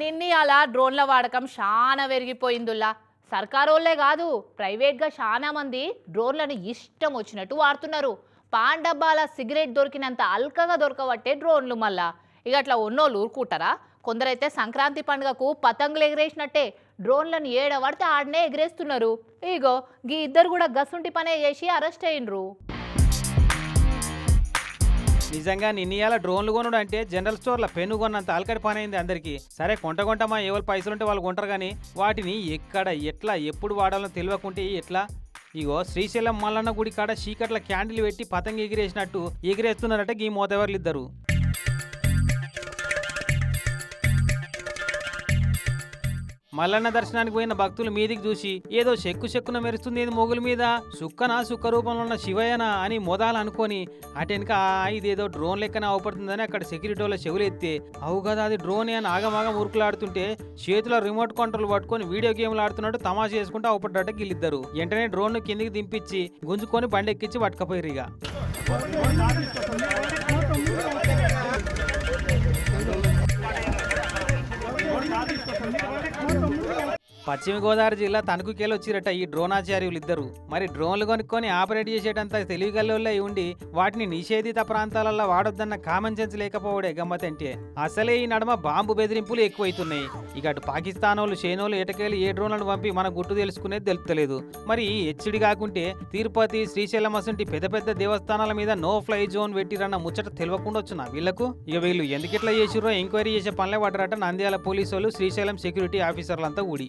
నిన్ని అలా డ్రోన్ల వాడకం చాలా పెరిగిపోయిందిలా సర్కారోళ్ళే కాదు ప్రైవేట్గా చాలా మంది డ్రోన్లను ఇష్టం వచ్చినట్టు వాడుతున్నారు. పాన్ డబ్బాల సిగరెట్ దొరికినంత అల్కగా దొరకబట్టే డ్రోన్లు మళ్ళా. ఇక అట్లా ఉన్నోళ్ళు ఊరుకుంటారా? కొందరైతే సంక్రాంతి పండుగకు పతంగులు ఎగిరేసినట్టే డ్రోన్లను ఏడబడితే ఆడనే ఎగిరేస్తున్నారు. ఇగో గీ ఇద్దరు కూడా గసుంటి పనే చేసి అరెస్ట్ అయ్యిండ్రు నిజంగా నిన్నయాల డ్రోన్లు కొనుడు అంటే జనరల్ స్టోర్ల పెన్ను కొన్నంత ఆల్కడి పని అయింది అందరికీ. సరే కొంట కొంటమా ఎవరు పైసలు ఉంటే వాళ్ళు కొంటారు కానీ వాటిని ఎక్కడ ఎట్లా ఎప్పుడు వాడాలో తెలియకుంటే ఎట్లా? ఇగో శ్రీశైలం మల్లన్న గుడి కాడ చీకట్ల క్యాండిల్ పెట్టి పతంగి ఎగిరేసినట్టు ఎగిరేస్తున్నారట ఈ మోతవర్లు ఇద్దరు. మల్లన్న దర్శనానికి పోయిన భక్తులు మీదికి చూసి ఏదో చెక్కు చెక్కున మెరుస్తుంది ఇది మొగుల మీద. సుక్కన సుక్క రూపంలో ఉన్న శివయ్యనా? అని మొదాలు అనుకొని అటెనక ఇదేదో డ్రోన్ లెక్కన అవపడుతుందని అక్కడ సెక్యూరిటీ వాళ్ళ చెవులు ఎత్తే అవు కదా అది డ్రోన్ అని ఆగమాగం ఉరుకులాడుతుంటే చేతిలో రిమోట్ కంట్రోల్ పట్టుకొని వీడియో గేమ్లు ఆడుతున్నట్టు తమాషా చేసుకుంటూ అవపడ్డట గిల్లిద్దరు. వెంటనే డ్రోన్ కిందికి దింపించి గుంజుకొని బండెక్కించి పట్టుకపోయిరిగా పశ్చిమ గోదావరి జిల్లా తణుకుకేలు వచ్చిరట ఈ డ్రోనాచార్యులు ఇద్దరు మరి డ్రోన్లు కొనుక్కొని ఆపరేట్ చేసేటంత తెలివిగల్లోళ్ళై ఉండి వాటిని నిషేధిత ప్రాంతాలలో వాడొద్దన్న కామన్ సెన్స్ లేకపోవడే గమ్మతంటే అసలే ఈ నడమ బాంబు బెదిరింపులు ఎక్కువైతున్నాయి. ఇక అటు పాకిస్తానోళ్ళు చైనోళ్ళు ఎటకేలు ఏ డ్రోన్లను పంపి మన గుట్టు తెలుసుకునేది తెలుపుతలేదు మరి హెచ్చడి కాకుంటే తిరుపతి శ్రీశైలం అసంటి పెద్ద పెద్ద దేవస్థానాల మీద నో ఫ్లై జోన్ పెట్టిరన్న ముచ్చట తెలియకుండా వచ్చిన వీళ్ళకు? ఇక వీళ్ళు ఎందుకిట్లా చేసిరో ఎంక్వైరీ చేసే పనులే పడ్డరట నంద్యాల పోలీసు వాళ్ళు శ్రీశైలం సెక్యూరిటీ ఆఫీసర్లంతా ఊడి.